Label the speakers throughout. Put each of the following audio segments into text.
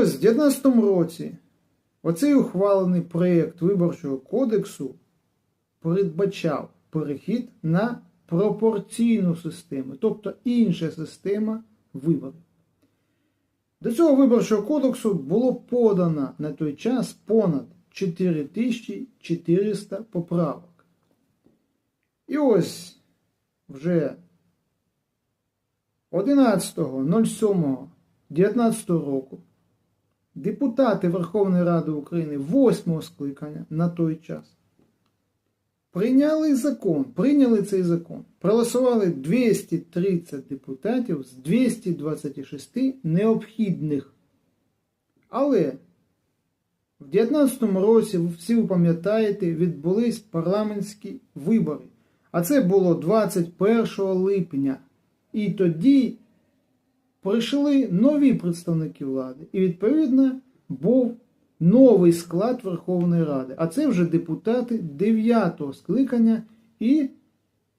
Speaker 1: В 2019 році оцей ухвалений проєкт Виборчого кодексу передбачав перехід на пропорційну систему, тобто інша система виборів. До цього виборчого кодексу було подано на той час понад 4400 поправок. І ось вже 11.07.19 року депутати Верховної Ради України 8 скликання на той час прийняли закон, прийняли цей закон, проголосували 230 депутатів з 226 необхідних. Але в 2019 році, всі ви пам'ятаєте, відбулись парламентські вибори. А це було 21 липня. І тоді прийшли нові представники влади. І, відповідно, був новий склад Верховної Ради. А це вже депутати 9-го скликання і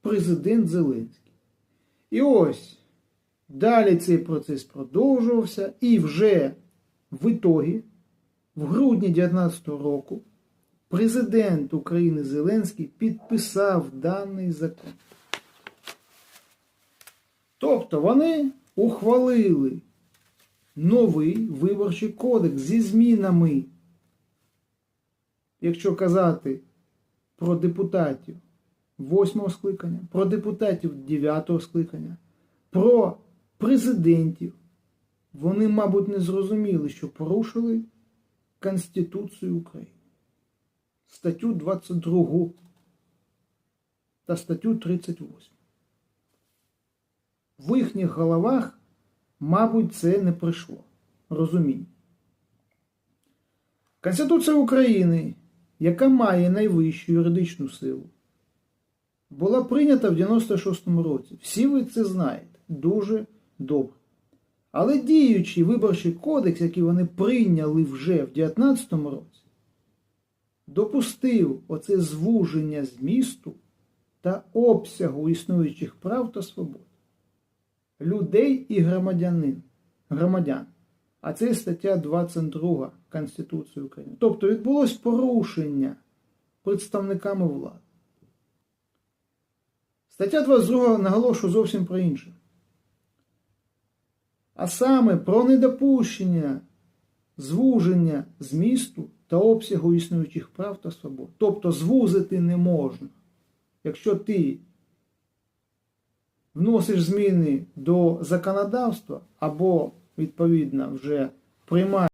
Speaker 1: президент Зеленський. І ось далі цей процес продовжувався, і вже в ітогі, в грудні 2019 року, президент України Зеленський підписав даний закон. Тобто вони ухвалили новий виборчий кодекс зі змінами, якщо казати про депутатів 8 скликання, про депутатів 9 скликання, про президентів, вони, мабуть, не зрозуміли, що порушили Конституцію України, статтю 22 та статтю 38 в їхніх головах, мабуть, це не прийшло. Розуміння. Конституція України, яка має найвищу юридичну силу, була прийнята в 96-му році. Всі ви це знаєте дуже добре. Але діючий виборчий кодекс, який вони прийняли вже в 2019 році, допустив оце звуження змісту та обсягу існуючих прав та свобод людей і громадянин, громадян. А це стаття 22 Конституції України. Тобто відбулось порушення представниками влади. Стаття 22 наголошує зовсім про інше. А саме про недопущення звуження змісту та обсягу існуючих прав та свобод. Тобто звузити не можна. Якщо ти вносиш зміни до законодавства або, відповідно, вже приймаєш